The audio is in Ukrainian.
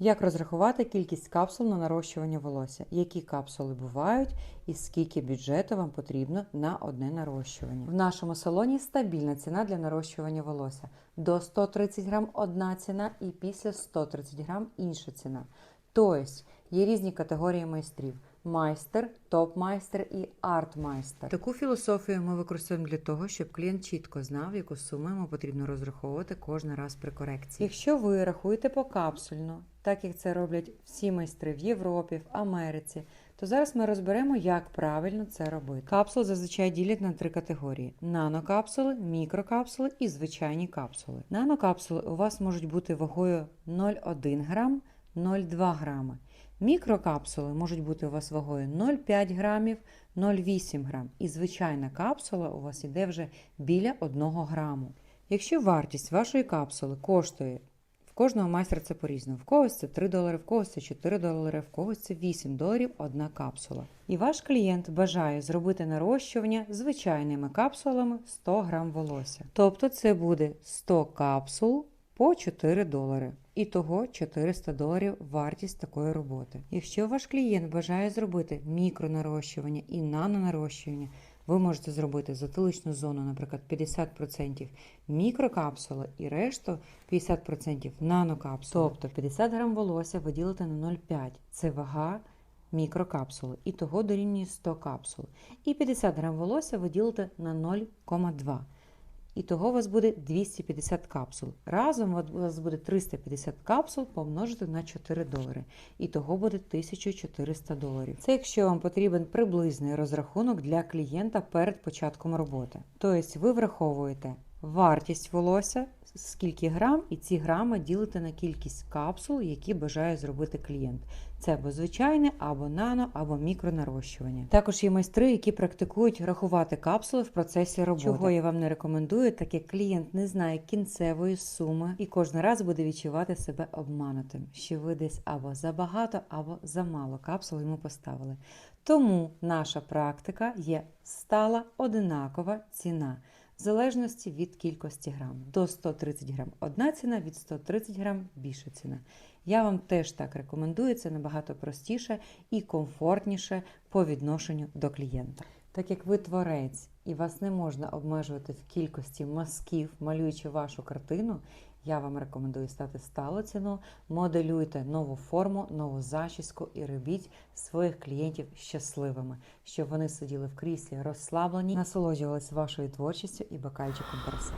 Як розрахувати кількість капсул на нарощування волосся? Які капсули бувають і скільки бюджету вам потрібно на одне нарощування? В нашому салоні стабільна ціна для нарощування волосся. До 130 грам одна ціна і після 130 грам інша ціна. Тобто є різні категорії майстрів: майстер, топ-майстер і арт-майстер. Таку філософію ми використовуємо для того, щоб клієнт чітко знав, яку суму йому потрібно розраховувати кожен раз при корекції. Якщо ви рахуєте покапсульно, так як це роблять всі майстри в Європі, в Америці, то зараз ми розберемо, як правильно це робити. Капсули зазвичай ділять на три категорії: нанокапсули, мікрокапсули і звичайні капсули. Нанокапсули у вас можуть бути вагою 0,1 грам, 0,2 грами. Мікрокапсули можуть бути у вас вагою 0,5 грамів, 0,8 грам. І звичайна капсула у вас іде вже біля 1 граму. Якщо вартість вашої капсули коштує кожного майстра це по-різному. В когось це 3 долари, в когось це 4 долари, в когось це 8 доларів одна капсула. І ваш клієнт бажає зробити нарощування звичайними капсулами 100 грам волосся. Тобто це буде 100 капсул по 4 долари. І того 400 доларів вартість такої роботи. Якщо ваш клієнт бажає зробити мікронарощування і нанонарощування, ви можете зробити затиличну зону, наприклад, 50% мікрокапсули і решту 50% нанокапсули. Тобто 50 грам волосся виділити на 0,5. Це вага мікрокапсули. І того дорівнює 100 капсул. І 50 грам волосся виділити на 0,2. І того у вас буде 250 капсул. Разом у вас буде 350 капсул помножити на 4 долари. І того буде 1400 доларів. Це якщо вам потрібен приблизний розрахунок для клієнта перед початком роботи. Тобто ви враховуєте вартість волосся, скільки грам, і ці грами ділите на кількість капсул, які бажає зробити клієнт. Це або звичайне, або нано, або мікронарощування. Також є майстри, які практикують рахувати капсули в процесі роботи. Чого я вам не рекомендую, так як клієнт не знає кінцевої суми і кожен раз буде відчувати себе обманутим, що ви десь або забагато, або замало капсул йому поставили. Тому наша практика є стала одинакова ціна. В залежності від кількості грам. До 130 грам одна ціна, від 130 грам більша ціна. Я вам теж так рекомендую, це набагато простіше і комфортніше по відношенню до клієнта. Так як ви творець і вас не можна обмежувати в кількості мазків, малюючи вашу картину, я вам рекомендую стати сталоціно, моделюйте нову форму, нову зачіску і робіть своїх клієнтів щасливими, щоб вони сиділи в кріслі розслаблені, насолоджувалися вашою творчістю і бокальчиком перса.